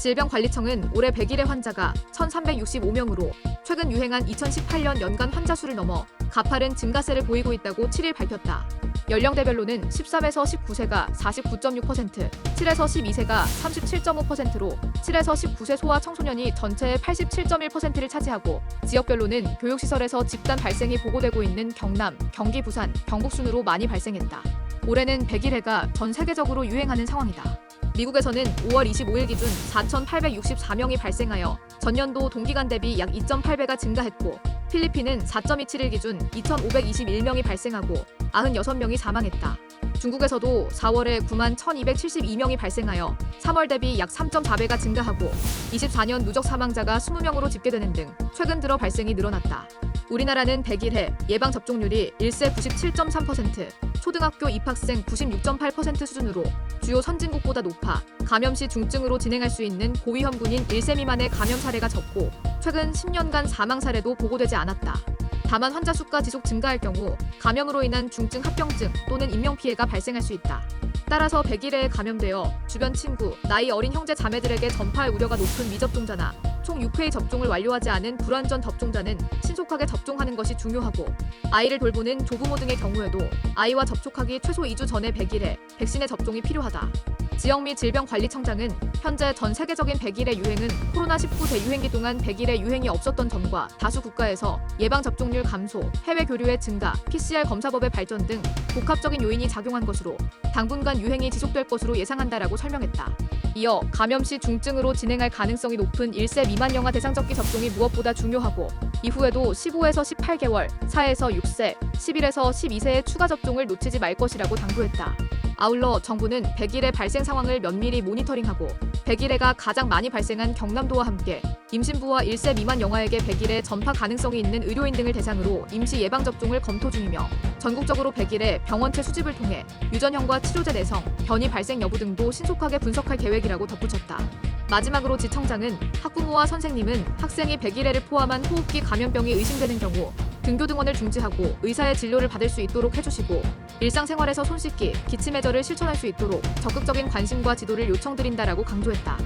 질병관리청은 올해 100일의 환자가 1,365명으로 최근 유행한 2018년 연간 환자 수를 넘어 가파른 증가세를 보이고 있다고 7일 밝혔다. 연령대별로는 13에서 19세가 49.6%, 7에서 12세가 37.5%로 7에서 19세 소아 청소년이 전체의 87.1%를 차지하고 지역별로는 교육시설에서 집단 발생이 보고되고 있는 경남, 경기, 부산, 경북 순으로 많이 발생했다. 올해는 100일 해가 전 세계적으로 유행하는 상황이다. 미국에서는 5월 25일 기준 4,864명이 발생하여 전년도 동기간 대비 약 2.8배가 증가했고 필리핀은 4.27일 기준 2,521명이 발생하고 96명이 사망했다. 중국에서도 4월에 9만 1,272명이 발생하여 3월 대비 약 3.4배가 증가하고 24년 누적 사망자가 20명으로 집계되는 등 최근 들어 발생이 늘어났다. 우리나라는 100일해 예방 접종률이 1세 97.3%, 초등학교 입학생 96.8% 수준으로 주요 선진국보다 높아 감염 시 중증으로 진행할 수 있는 고위험군인 1세 미만의 감염 사례가 적고 최근 10년간 사망 사례도 보고되지 않았다. 다만 환자 수가 지속 증가할 경우 감염으로 인한 중증 합병증 또는 인명 피해가 발생할 수 있다. 따라서 100일에 감염되어 주변 친구, 나이 어린 형제 자매들에게 전파할 우려가 높은 미접종자나 총 6회의 접종을 완료하지 않은 불완전 접종자는 신속하게 접종하는 것이 중요하고 아이를 돌보는 조부모 등의 경우에도 아이와 접촉하기 최소 2주 전에 100일에 백신의 접종이 필요하다. 및 질병관리청장은 현재 전 세계적인 100일의 유행은 코로나19 대유행기 동안 100일의 유행이 없었던 점과 다수 국가에서 예방접종률 감소, 해외 교류의 증가, PCR 검사법의 발전 등 복합적인 요인이 작용한 것으로 당분간 유행이 지속될 것으로 예상한다라고 설명했다. 이어 감염 시 중증으로 진행할 가능성이 높은 1세 미만 영아 대상접기 접종이 무엇보다 중요하고 이후에도 15에서 18개월, 4에서 6세, 11에서 12세의 추가 접종을 놓치지 말 것이라고 당부했다. 아울러 정부는 100일의 발생 상황을 면밀히 모니터링하고 100일에가 가장 많이 발생한 경남도와 함께 임신부와 1세 미만 영아에게 100일에 전파 가능성이 있는 의료인 등을 대상으로 임시 예방 접종을 검토 중이며 전국적으로 100일에 병원체 수집을 통해 유전형과 치료제 내성, 변이 발생 여부 등도 신속하게 분석할 계획이라고 덧붙였다. 마지막으로 지청장은 학부모와 선생님은 학생이 100일에를 포함한 호흡기 감염병이 의심되는 경우 등교 등원을 중지하고 의사의 진료를 받을 수 있도록 해주시고 일상생활에서 손 씻기, 기침 해절을 실천할 수 있도록 적극적인 관심과 지도를 요청드린다라고 강조했다.